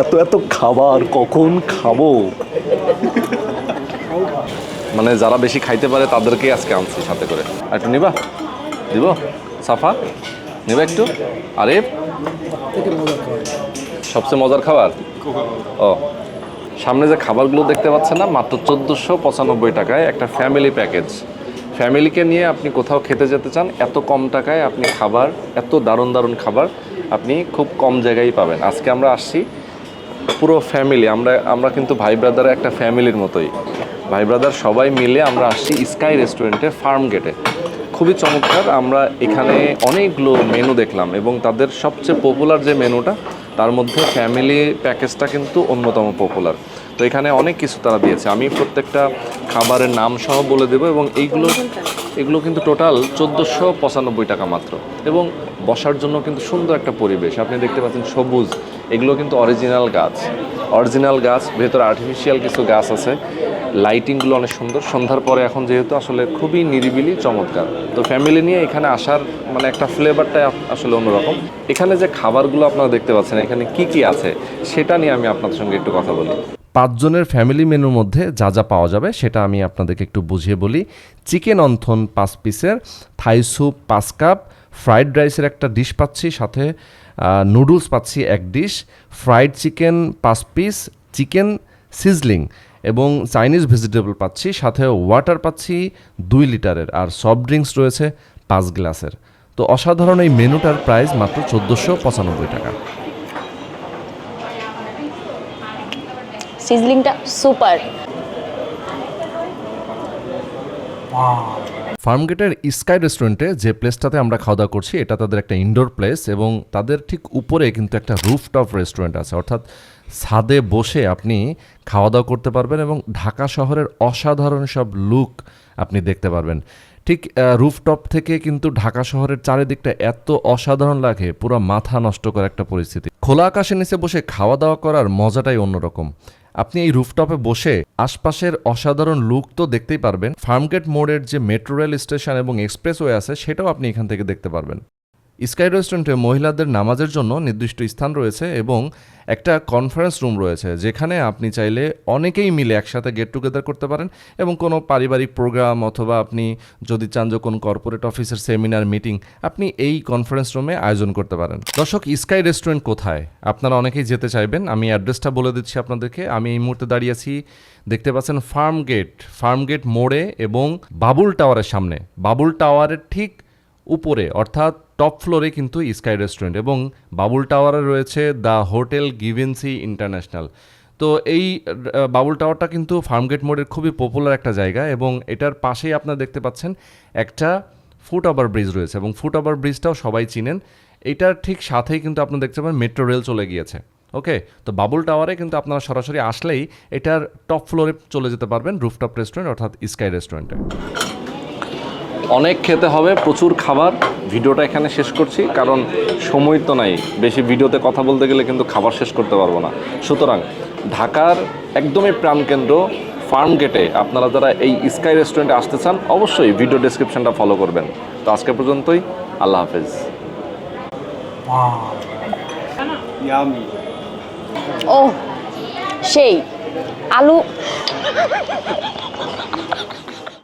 এত এত খাবার কখন খাব? মানে যারা বেশি খাইতে পারে তাদেরকে আজকে আনছি সাথে করে। একটু নিবা? দিব? সাফা? নিবা একটু? আরে সবচেয়ে মজার খাবার? ও। সামনে যে খাবারগুলো দেখতে পাচ্ছেন না, মাত্র চোদ্দোশো পঁচানব্বই টাকায় একটা ফ্যামিলি প্যাকেজ ফ্যামিলিকে নিয়ে আপনি কোথাও খেতে যেতে চান, এত কম টাকায় আপনি খাবার, এত দারুণ দারুণ খাবার আপনি খুব কম জায়গায় পাবেন। আজকে আমরা আসছি পুরো ফ্যামিলি আমরা আমরা কিন্তু ভাই ব্রাদার একটা ফ্যামিলির মতোই। ভাই ব্রাদার সবাই মিলে আমরা আসছি স্কাই রেস্টুরেন্টে ফার্ম গেটে খুবই চমৎকার, আমরা এখানে অনেকগুলো মেনু দেখলাম এবং তাদের সবচেয়ে পপুলার যে মেনুটা তার মধ্যে ফ্যামিলি প্যাকেজটা কিন্তু অন্যতম পপুলার তো এখানে অনেক কিছু তারা দিয়েছে। আমি প্রত্যেকটা খাবারের নাম সহ বলে দেবো এবং এইগুলো এগুলো কিন্তু টোটাল চোদ্দোশো পঁচানব্বই টাকা মাত্র। এবং বসার জন্য কিন্তু সুন্দর একটা পরিবেশ। আপনি দেখতে পাচ্ছেন সবুজ, এগুলো কিন্তু অরিজিনাল গাছ। অরিজিনাল গাছ, ভেতরে আর্টিফিশিয়াল কিছু গাছ আছে। লাইটিংগুলো অনেক সুন্দর। সন্ধ্যার পরে এখন যেহেতু আসলে খুবই নিরিবিলি, চমৎকার। তো ফ্যামিলি নিয়ে এখানে আসার মানে একটা ফ্লেভারটাই আসলে অন্যরকম। এখানে যে খাবারগুলো আপনারা দেখতে পাচ্ছেন, এখানে কি কি আছে, সেটা নিয়ে আমি আপনাদের সঙ্গে একটু কথা বলি। পাঁচজনের ফ্যামিলি মেনুর মধ্যে যা যা পাওয়া যাবে সেটা আমি আপনাদেরকে একটু বুঝিয়ে বলি। চিকেন অন্থন পাঁচ পিসের, থাই স্যুপ পাঁচ কাপ, ফ্রাইড রাইসের একটা ডিশ পাচ্ছি, সাথে নুডলস পাচ্ছি এক ডিশ ফ্রাইড চিকেন পাঁচ পিস চিকেন সিজলিং এবং চাইনিজ ভেজিটেবল পাচ্ছি, সাথে ওয়াটার পাচ্ছি দুই লিটারের আর সফট ড্রিঙ্কস রয়েছে পাঁচ গ্লাসের। তো অসাধারণ এই মেনুটার প্রাইস মাত্র চোদ্দোশো পঁচানব্বই টাকা। সিজলিংটা সুপার ফার্মগেটের স্কাই রেস্টুরেন্টে যে প্লেসটাতে আমরা খাওয়া দাওয়া করছি, এটা তাদের একটা ইনডোর প্লেস এবং তাদের ঠিক উপরে কিন্তু একটা রুফটপ রেস্টুরেন্ট আছে। অর্থাৎ ছাদে বসে আপনি খাওয়া দাওয়া করতে পারবেন এবং ঢাকা শহরের অসাধারণ সব লুক আপনি দেখতে পারবেন। ঠিক রুফটপ থেকে কিন্তু ঢাকা শহরের চারিদিকটা এত অসাধারণ লাগে, পুরো মাথা নষ্ট করা একটা পরিস্থিতি। খোলা আকাশের নিচে বসে খাওয়া দাওয়া করার মজাটাই অন্যরকম। আপনি এই রুফটপে বসে আশপাশের অসাধারণ লুক তো দেখতেই পারবেন। ফার্মগেট মোড়ের যে মেট্রো রেল স্টেশন এবং এক্সপ্রেসওয়ে আছে, সেটাও আপনি এখান থেকে দেখতে পারবেন। স্কাই রেস্টুরেন্টে মহিলাদের নামাজের জন্য নির্দিষ্ট স্থান রয়েছে এবং একটা কনফারেন্স রুম রয়েছে, যেখানে আপনি চাইলে অনেকেই মিলে একসাথে গেট টুগেদার করতে পারেন এবং কোনো পারিবারিক প্রোগ্রাম অথবা আপনি যদি চান যে কোনো কর্পোরেট অফিসের সেমিনার, মিটিং, আপনি এই কনফারেন্স রুমে আয়োজন করতে পারেন। দর্শক, স্কাই রেস্টুরেন্ট কোথায়? আপনারা অনেকেই যেতে চাইবেন, আমি অ্যাড্রেসটা বলে দিচ্ছি আপনাদেরকে। আমি এই মুহূর্তে দাঁড়িয়ে আছি, দেখতে পাচ্ছেন ফার্ম গেট ফার্ম গেট মোড়ে এবং বাবুল টাওয়ারের সামনে। বাবুল টাওয়ারের ঠিক উপরে, অর্থাৎ টপ ফ্লোরে কিন্তু স্কাই রেস্টুরেন্ট এবং বাবুল টাওয়ারে রয়েছে দ্য হোটেল গিভেন্সি ইন্টারন্যাশনাল। তো এই বাবুল টাওয়ারটা কিন্তু ফার্মগেট মোড়ের খুবই পপুলার একটা জায়গা এবং এটার পাশেই আপনারা দেখতে পাচ্ছেন একটা ফুট ওভার ব্রিজ রয়েছে এবং ফুট ওভার ব্রিজটাও সবাই চিনেন। এটার ঠিক সাথেই কিন্তু আপনারা দেখতে পাবেন মেট্রো রেল চলে গিয়েছে। ওকে তো বাবুল টাওয়ারে কিন্তু আপনারা সরাসরি আসলেই এটার টপ ফ্লোরে চলে যেতে পারবেন রুফটপ রেস্টুরেন্ট অর্থাৎ স্কাই রেস্টুরেন্টে। অনেক খেতে হবে প্রচুর খাবার। ভিডিওটা এখানে শেষ করছি কারণ সময় তো নাই। বেশি ভিডিওতে কথা বলতে গেলে কিন্তু খাবার শেষ করতে পারব না। সুতরাং ঢাকার একদমই প্রাণকেন্দ্র ফার্ম গেটে আপনারা যারা এই স্কাই রেস্টুরেন্টে আসতে চান অবশ্যই ভিডিও ডেসক্রিপশনটা ফলো করবেন। তো আজকে পর্যন্তই আল্লাহ হাফেজ। ও সেই আলু।